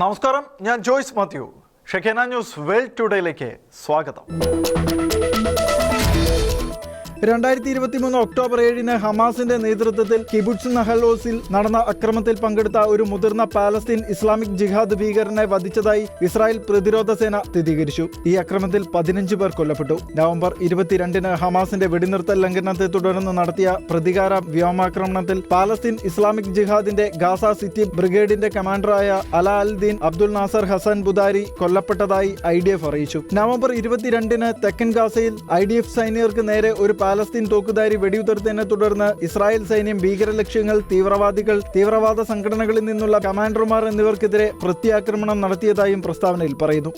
നമസ്കാരം ഞാൻ Joyce Mathew. ഷെഖേന news world ടുഡേയിലേക്ക് സ്വാഗതം. രണ്ടായിരത്തി ഇരുപത്തിമൂന്ന് ഒക്ടോബർ ഏഴിന് ഹമാസിന്റെ നേതൃത്വത്തിൽ കിബുട്സ് നഹലോസിൽ നടന്ന അക്രമത്തിൽ പങ്കെടുത്ത ഒരു മുതിർന്ന പാലസ്തീൻ ഇസ്ലാമിക് ജിഹാദ് ഭീകരനെ വധിച്ചതായി ഇസ്രായേൽ പ്രതിരോധ സേന സ്ഥിരീകരിച്ചു. ഈ അക്രമത്തിൽ പതിനഞ്ച് പേർ കൊല്ലപ്പെട്ടു. നവംബർ ഇരുപത്തിരണ്ടിന് ഹമാസിന്റെ വെടിനിർത്തൽ ലംഘനത്തെ തുടർന്ന് നടത്തിയ പ്രതികാര വ്യോമാക്രമണത്തിൽ പാലസ്തീൻ ഇസ്ലാമിക് ജിഹാദിന്റെ ഗാസ സിറ്റി ബ്രിഗേഡിന്റെ കമാൻഡറായ Ala Aldeen Abdul Nasser Hassan Budari കൊല്ലപ്പെട്ടതായി ഐ ഡി എഫ് അറിയിച്ചു. നവംബർ ഇരുപത്തിരണ്ടിന് തെക്കൻ ഗാസയിൽ ഐ ഡി എഫ് സൈനികർക്ക് നേരെ ഒരു പാലസ്തീൻ തോക്കുധാരി വെടിയുതിർത്തതിനെ തുടർന്ന് ഇസ്രായേൽ സൈന്യം ഭീകരലക്ഷ്യങ്ങൾ തീവ്രവാദികൾ തീവ്രവാദ സംഘടനകളിൽ നിന്നുള്ള കമാൻഡർമാർ എന്നിവർക്കെതിരെ പ്രത്യാക്രമണം നടത്തിയതായും പ്രസ്താവനയിൽ പറയുന്നു.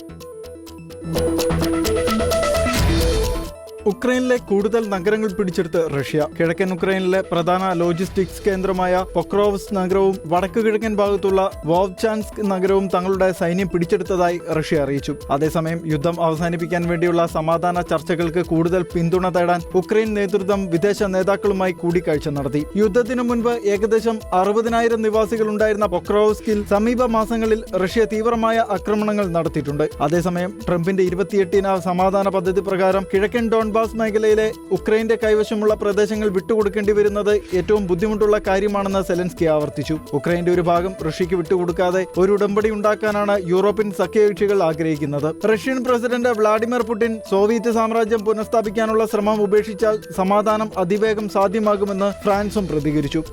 ഉക്രൈനിലെ കൂടുതൽ നഗരങ്ങൾ പിടിച്ചെടുത്ത് റഷ്യ. കിഴക്കൻ ഉക്രൈനിലെ പ്രധാന ലോജിസ്റ്റിക്സ് കേന്ദ്രമായ പൊക്രോവ്സ് നഗരവും വടക്കു കിഴക്കൻ ഭാഗത്തുള്ള വോവ്ചാൻസ്ക് നഗരവും തങ്ങളുടെ സൈന്യം പിടിച്ചെടുത്തതായി റഷ്യ അറിയിച്ചു. അതേസമയം യുദ്ധം അവസാനിപ്പിക്കാൻ വേണ്ടിയുള്ള സമാധാന ചർച്ചകൾക്ക് കൂടുതൽ പിന്തുണ തേടാൻ ഉക്രൈൻ നേതൃത്വം വിദേശ നേതാക്കളുമായി കൂടിക്കാഴ്ച നടത്തി. യുദ്ധത്തിനു മുൻപ് ഏകദേശം അറുപതിനായിരം നിവാസികൾ ഉണ്ടായിരുന്ന പൊക്രോവ്സ്കിൽ സമീപ മാസങ്ങളിൽ റഷ്യ തീവ്രമായ ആക്രമണങ്ങൾ നടത്തിയിട്ടുണ്ട്. അതേസമയം ട്രംപിന്റെ ഇരുപത്തിയെട്ടിന സമാധാന പദ്ധതി പ്രകാരം കിഴക്കൻ ഡോൺബാസ് മേഖലയിലെ ഉക്രൈന്റെ കൈവശമുള്ള പ്രദേശങ്ങൾ വിട്ടുകൊടുക്കേണ്ടി വരുന്നത് ഏറ്റവും ബുദ്ധിമുട്ടുള്ള കാര്യമാണെന്ന് സെലൻസ്കി ആവർത്തിച്ചു. ഉക്രൈന്റെ ഒരു ഭാഗം റഷ്യക്ക് വിട്ടുകൊടുക്കാതെ ഒരു ഉടമ്പടി ഉണ്ടാക്കാനാണ് യൂറോപ്യൻ സഖ്യകക്ഷികൾ ആഗ്രഹിക്കുന്നത്. Russian president Vladimir Putin Soviet സാമ്രാജ്യം പുനഃസ്ഥാപിക്കാനുള്ള ശ്രമം ഉപേക്ഷിച്ചാൽ സമാധാനം അതിവേഗം സാധ്യമാകുമെന്ന് ഫ്രാൻസും പ്രതികരിച്ചു.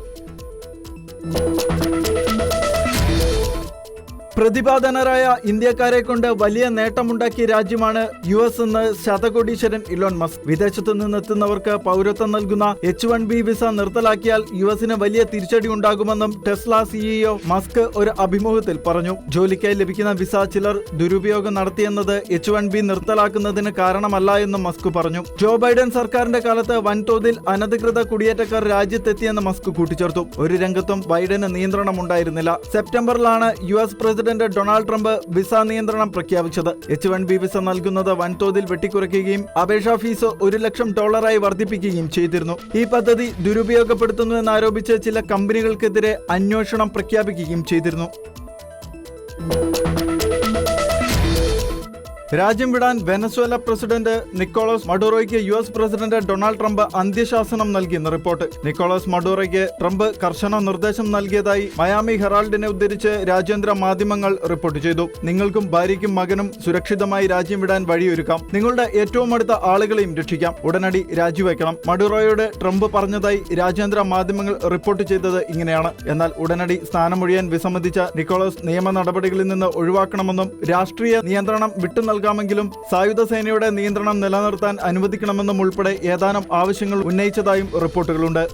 പ്രതിപാദനരായ ഇന്ത്യക്കാരെ കൊണ്ട് വലിയ നേട്ടമുണ്ടാക്കിയ രാജ്യമാണ് യു എസ് എന്ന് ശതകോടീശ്വരൻ ഇലോൺ മസ്ക്. വിദേശത്തു നിന്നെത്തുന്നവർക്ക് പൗരത്വം നൽകുന്ന എച്ച് വൺ ബി വിസ നിർത്തലാക്കിയാൽ യു എസിന് വലിയ തിരിച്ചടി ഉണ്ടാകുമെന്നും ടെസ്ല സിഇഒ മസ്ക് ഒരു അഭിമുഖത്തിൽ പറഞ്ഞു. ജോലിക്കായി ലഭിക്കുന്ന വിസ ചിലർ ദുരുപയോഗം നടത്തിയെന്നത് എച്ച് വൺ ബി നിർത്തലാക്കുന്നതിന് കാരണമല്ല എന്നും മസ്ക് പറഞ്ഞു. ജോ ബൈഡൻ സർക്കാരിന്റെ കാലത്ത് വൻതോതിൽ അനധികൃത കുടിയേറ്റക്കാർ രാജ്യത്തെത്തിയെന്ന് മസ്ക് കൂട്ടിച്ചേർത്തു. ഒരു രംഗത്തും ബൈഡന് നിയന്ത്രണം ഉണ്ടായിരുന്നില്ല സെപ്റ്റംബറിലാണ് U S Donald Trump visa നിയന്ത്രണം പ്രഖ്യാപിച്ചത്. എച്ച് വൺ ബി വിസ നൽകുന്നത് വൻതോതിൽ വെട്ടിക്കുറയ്ക്കുകയും അപേക്ഷാ ഫീസ് ഒരു ലക്ഷം ഡോളറായി വർദ്ധിപ്പിക്കുകയും ചെയ്തിരുന്നു. ഈ പദ്ധതി ദുരുപയോഗപ്പെടുത്തുന്നു ദുരുപയോഗപ്പെടുത്തുന്നുവെന്നാരോപിച്ച് ചില കമ്പനികൾക്കെതിരെ അന്വേഷണം പ്രഖ്യാപിക്കുകയും ചെയ്തിരുന്നു. രാജ്യം വിടാൻ Venezuela president Nicholas മഡൂറോയ്ക്ക് U S president Donald Trump അന്ത്യശാസനം നൽകിയെന്ന് റിപ്പോർട്ട്. നിക്കോളസ് മഡൂറോയ്ക്ക് ട്രംപ് കർശന നിർദ്ദേശം നൽകിയതായി മയാമി ഹെറാൾഡിനെ ഉദ്ധരിച്ച് രാജ്യാന്തര മാധ്യമങ്ങൾ റിപ്പോർട്ട് ചെയ്തു. നിങ്ങൾക്കും ഭാര്യയ്ക്കും മകനും സുരക്ഷിതമായി രാജ്യം വിടാൻ വഴിയൊരുക്കാം. നിങ്ങളുടെ ഏറ്റവും അടുത്ത ആളുകളെയും രക്ഷിക്കാം. ഉടനടി രാജിവെക്കണം. മഡൂറോയോട് ട്രംപ് പറഞ്ഞതായി രാജ്യാന്തര മാധ്യമങ്ങൾ റിപ്പോർട്ട് ചെയ്തത് ഇങ്ങനെയാണ്. എന്നാൽ ഉടനടി സ്ഥാനമൊഴിയാൻ വിസമ്മതിച്ച നിക്കോളസ് നിയമ നടപടികളിൽ നിന്ന് ഒഴിവാക്കണമെന്നും രാഷ്ട്രീയ നിയന്ത്രണം വിട്ടു നൽകാമെങ്കിലും സായുധ സേനയുടെ നിയന്ത്രണം നിലനിർത്താൻ അനുവദിക്കണമെന്നും ഉൾപ്പെടെ ഏതാനും ആവശ്യങ്ങൾ ഉന്നയിച്ചതായും റിപ്പോർട്ടുകളുണ്ട്.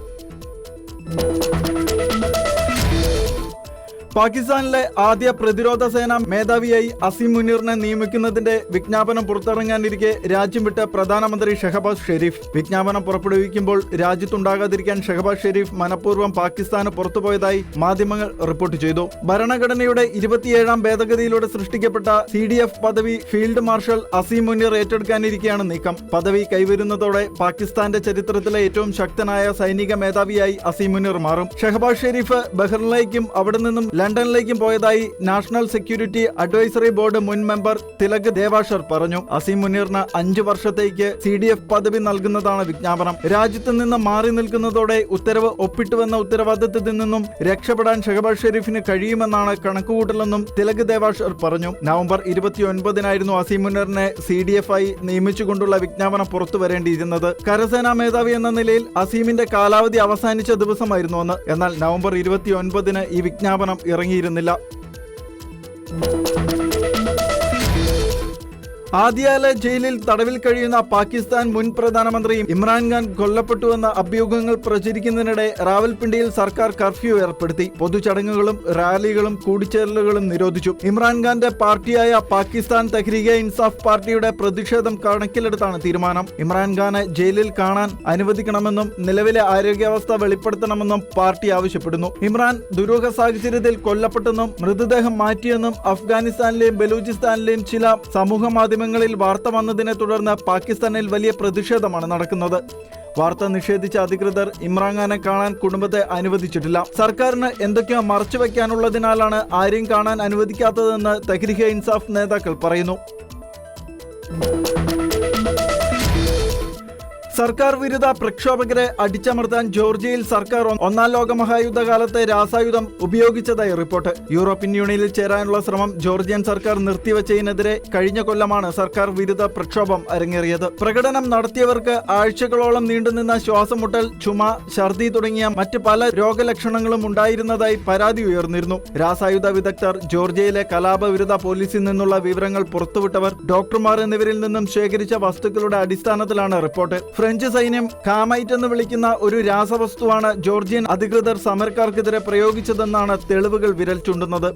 പാകിസ്ഥാനിലെ ആദ്യ പ്രതിരോധ സേന മേധാവിയായി അസീം മുനീറിനെ നിയമിക്കുന്നതിന്റെ വിജ്ഞാപനം പുറത്തിറങ്ങാനിരിക്കെ രാജ്യം വിട്ട പ്രധാനമന്ത്രി ഷഹബാസ് ഷെരീഫ്. വിജ്ഞാപനം പുറപ്പെടുവിക്കുമ്പോൾ രാജ്യത്തുണ്ടാകാതിരിക്കാൻ ഷഹബാസ് ഷെരീഫ് മനഃപൂർവം പാകിസ്ഥാന് പുറത്തുപോയതായി മാധ്യമങ്ങൾ റിപ്പോർട്ട് ചെയ്തു. ഭരണഘടനയുടെ ഇരുപത്തിയേഴാം ഭേദഗതിയിലൂടെ സൃഷ്ടിക്കപ്പെട്ട സി പദവി ഫീൽഡ് മാർഷൽ അസീം മുനീർ ഏറ്റെടുക്കാനിരിക്കെയാണ് നീക്കം. പദവി കൈവരുന്നതോടെ പാകിസ്ഥാന്റെ ചരിത്രത്തിലെ ഏറ്റവും ശക്തനായ സൈനിക മേധാവിയായി അസീം മുനീർ മാറും. ഷഹബാസ് ഷെരീഫ് ബഹ്റിനിലേക്കും അവിടെ നിന്നും ലണ്ടനിലേക്കും പോയതായി നാഷണൽ സെക്യൂരിറ്റി അഡ്വൈസറി ബോർഡ് മുൻ മെമ്പർ തിലക് ദേവാഷർ പറഞ്ഞു. അസീം മുനീറിന് അഞ്ചു വർഷത്തേക്ക് സി ഡി എഫ് പദവി നൽകുന്നതാണ് വിജ്ഞാപനം. രാജ്യത്ത് നിന്ന് മാറി നിൽക്കുന്നതോടെ ഉത്തരവ് ഒപ്പിട്ടുവെന്ന ഉത്തരവാദിത്തത്തിൽ നിന്നും രക്ഷപ്പെടാൻ ഷഹബാസ് ഷെരീഫിന് കഴിയുമെന്നാണ് കണക്കുകൂട്ടലെന്നും തിലക് ദേവാഷർ പറഞ്ഞു. നവംബർ ഇരുപത്തിയൊൻപതിനായിരുന്നു അസീം മുനീറിനെ സി ഡി എഫ് ആയി നിയമിച്ചുകൊണ്ടുള്ള വിജ്ഞാപനം പുറത്തു വരേണ്ടിയിരുന്നത്. കരസേനാ മേധാവി എന്ന നിലയിൽ അസീമിന്റെ കാലാവധി അവസാനിച്ച ദിവസമായിരുന്നു എന്നാൽ നവംബർ ഇരുപത്തിയൊൻപതിന് ഈ വിജ്ഞാപനം ഇറങ്ങിയിരുന്നില്ല. ആദ്യാല ജയിലിൽ തടവിൽ കഴിയുന്ന പാകിസ്ഥാൻ മുൻ പ്രധാനമന്ത്രി ഇമ്രാൻഖാൻ കൊല്ലപ്പെട്ടുവെന്ന അഭ്യൂഹങ്ങൾ പ്രചരിക്കുന്നതിനിടെ റാവൽപിണ്ടിയിൽ സർക്കാർ കർഫ്യൂ ഏർപ്പെടുത്തി. പൊതുചടങ്ങുകളും റാലികളും കൂടിച്ചേരലുകളും നിരോധിച്ചു. ഇമ്രാൻഖാന്റെ പാർട്ടിയായ പാകിസ്ഥാൻ തഹ്രീക ഇൻസാഫ് പാർട്ടിയുടെ പ്രതിഷേധം കണക്കിലെടുത്താണ് തീരുമാനം. ഇമ്രാൻഖാനെ ജയിലിൽ കാണാൻ അനുവദിക്കണമെന്നും നിലവിലെ ആരോഗ്യാവസ്ഥ വെളിപ്പെടുത്തണമെന്നും പാർട്ടി ആവശ്യപ്പെടുന്നു. ഇമ്രാൻ ദുരൂഹ സാഹചര്യത്തിൽ കൊല്ലപ്പെട്ടെന്നും മൃതദേഹം മാറ്റിയെന്നും അഫ്ഗാനിസ്ഥാനിലെയും ബലൂചിസ്ഥാനിലെയും ചില സമൂഹ മാധ്യമങ്ങളിൽ വാർത്ത വന്നതിനെ തുടർന്ന് പാകിസ്ഥാനിൽ വലിയ പ്രതിഷേധമാണ് നടക്കുന്നത്. വാർത്ത നിഷേധിച്ച അധികൃതർ ഇമ്രാൻഖാനെ കാണാൻ കുടുംബത്തെ അനുവദിച്ചിട്ടില്ല. സർക്കാരിന് എന്തൊക്കെയോ മറച്ചുവെക്കാനുള്ളതിനാലാണ് ആരെയും കാണാൻ അനുവദിക്കാത്തതെന്ന് തെഹ്രിക ഇൻസാഫ് നേതാക്കൾ പറയുന്നു. സർക്കാർ വിരുദ്ധ പ്രക്ഷോഭകരെ അടിച്ചമർത്താൻ ജോർജിയയിൽ സർക്കാർ ഒന്നാം ലോക മഹായുദ്ധകാലത്തെ രാസായുധം ഉപയോഗിച്ചതായി റിപ്പോർട്ട്. യൂറോപ്യൻ യൂണിയനിൽ ചേരാനുള്ള ശ്രമം ജോർജിയൻ സർക്കാർ നിർത്തിവച്ചതിനെതിരെ കഴിഞ്ഞ കൊല്ലമാണ് സർക്കാർ വിരുദ്ധ പ്രക്ഷോഭം അരങ്ങേറിയത്. പ്രകടനം നടത്തിയവർക്ക് ആഴ്ചകളോളം നീണ്ടുനിന്ന ശ്വാസമുട്ടൽ ചുമ ഛർദി തുടങ്ങിയ മറ്റ് പല രോഗലക്ഷണങ്ങളും ഉണ്ടായിരുന്നതായി പരാതി ഉയർന്നിരുന്നു. രാസായുധ വിദഗ്ധർ ജോർജിയയിലെ കലാപവിരുദ്ധ പോലീസിൽ നിന്നുള്ള വിവരങ്ങൾ പുറത്തുവിട്ടവർ ഡോക്ടർമാർ എന്നിവരിൽ നിന്നും ശേഖരിച്ച വസ്തുക്കളുടെ അടിസ്ഥാനത്തിലാണ് റിപ്പോർട്ട്. ഫ്രഞ്ച് സൈന്യം കാമൈറ്റ് എന്ന് വിളിക്കുന്ന ഒരു രാസവസ്തുവാണ് ജോർജിയൻ അധികൃതർ സമരക്കാർക്കെതിരെ പ്രയോഗിച്ചതെന്നാണ് തെളിവുകൾ വിരൽ ചൂണ്ടുന്നത്.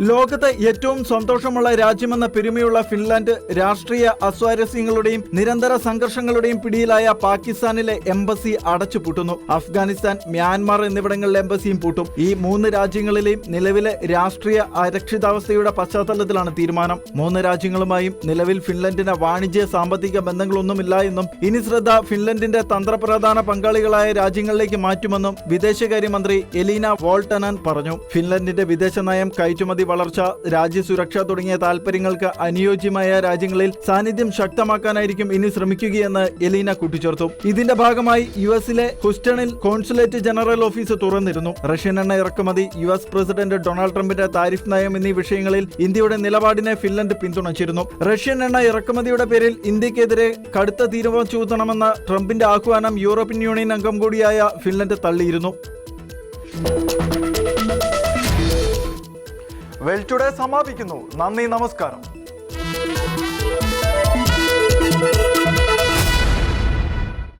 ലോകത്തെ ഏറ്റവും സന്തോഷമുള്ള രാജ്യമെന്ന പെരുമയുള്ള ഫിൻലാൻഡ് രാഷ്ട്രീയ അസ്വാരസ്യങ്ങളുടെയും നിരന്തര സംഘർഷങ്ങളുടെയും പിടിയിലായ പാകിസ്ഥാനിലെ എംബസി അടച്ചുപൂട്ടുന്നു. അഫ്ഗാനിസ്ഥാൻ മ്യാൻമാർ എന്നിവിടങ്ങളിലെ എംബസിയും പൂട്ടും. ഈ മൂന്ന് രാജ്യങ്ങളിലെയും നിലവിലെ രാഷ്ട്രീയ അരക്ഷിതാവസ്ഥയുടെ പശ്ചാത്തലത്തിലാണ് തീരുമാനം. മൂന്ന് രാജ്യങ്ങളുമായും നിലവിൽ ഫിൻലൻഡിന് വാണിജ്യ സാമ്പത്തിക ബന്ധങ്ങളൊന്നുമില്ല എന്നും ഇനി ശ്രദ്ധ ഫിൻലൻഡിന്റെ തന്ത്രപ്രധാന പങ്കാളികളായ രാജ്യങ്ങളിലേക്ക് മാറ്റുമെന്നും വിദേശകാര്യമന്ത്രി എലീന വോൾട്ടനൻ പറഞ്ഞു. ഫിൻലൻഡിന്റെ വിദേശ നയം കയറ്റുമതി വളർച്ച രാജ്യസുരക്ഷ തുടങ്ങിയ താൽപര്യങ്ങൾക്ക് അനുയോജ്യമായ രാജ്യങ്ങളിൽ സാന്നിധ്യം ശക്തമാക്കാനായിരിക്കും ഇനി ശ്രമിക്കുകയെന്ന് എലീന കൂട്ടിച്ചേർത്തു. ഇതിന്റെ ഭാഗമായി യു എസിലെ ഹുസ്റ്റണിൽ കോൺസുലേറ്റ് ജനറൽ ഓഫീസ് തുറന്നിരുന്നു. റഷ്യൻ എണ്ണ ഇറക്കുമതി യു എസ് പ്രസിഡന്റ് ഡൊണാൾഡ് ട്രംപിന്റെ താരിഫ് നയം എന്നീ വിഷയങ്ങളിൽ ഇന്ത്യയുടെ നിലപാടിനെ ഫിൻലൻഡ് പിന്തുണച്ചിരുന്നു. റഷ്യൻ എണ്ണ ഇറക്കുമതിയുടെ പേരിൽ ഇന്ത്യക്കെതിരെ കടുത്ത തീരുമാനം ചൂതണമെന്ന ട്രംപിന്റെ ആഹ്വാനം യൂറോപ്യൻ യൂണിയൻ അംഗം കൂടിയായ ഫിൻലൻഡ് തള്ളിയിരുന്നു. വെൽ ടുഡേ സമാപിക്കുന്നു. നന്ദി നമസ്കാരം.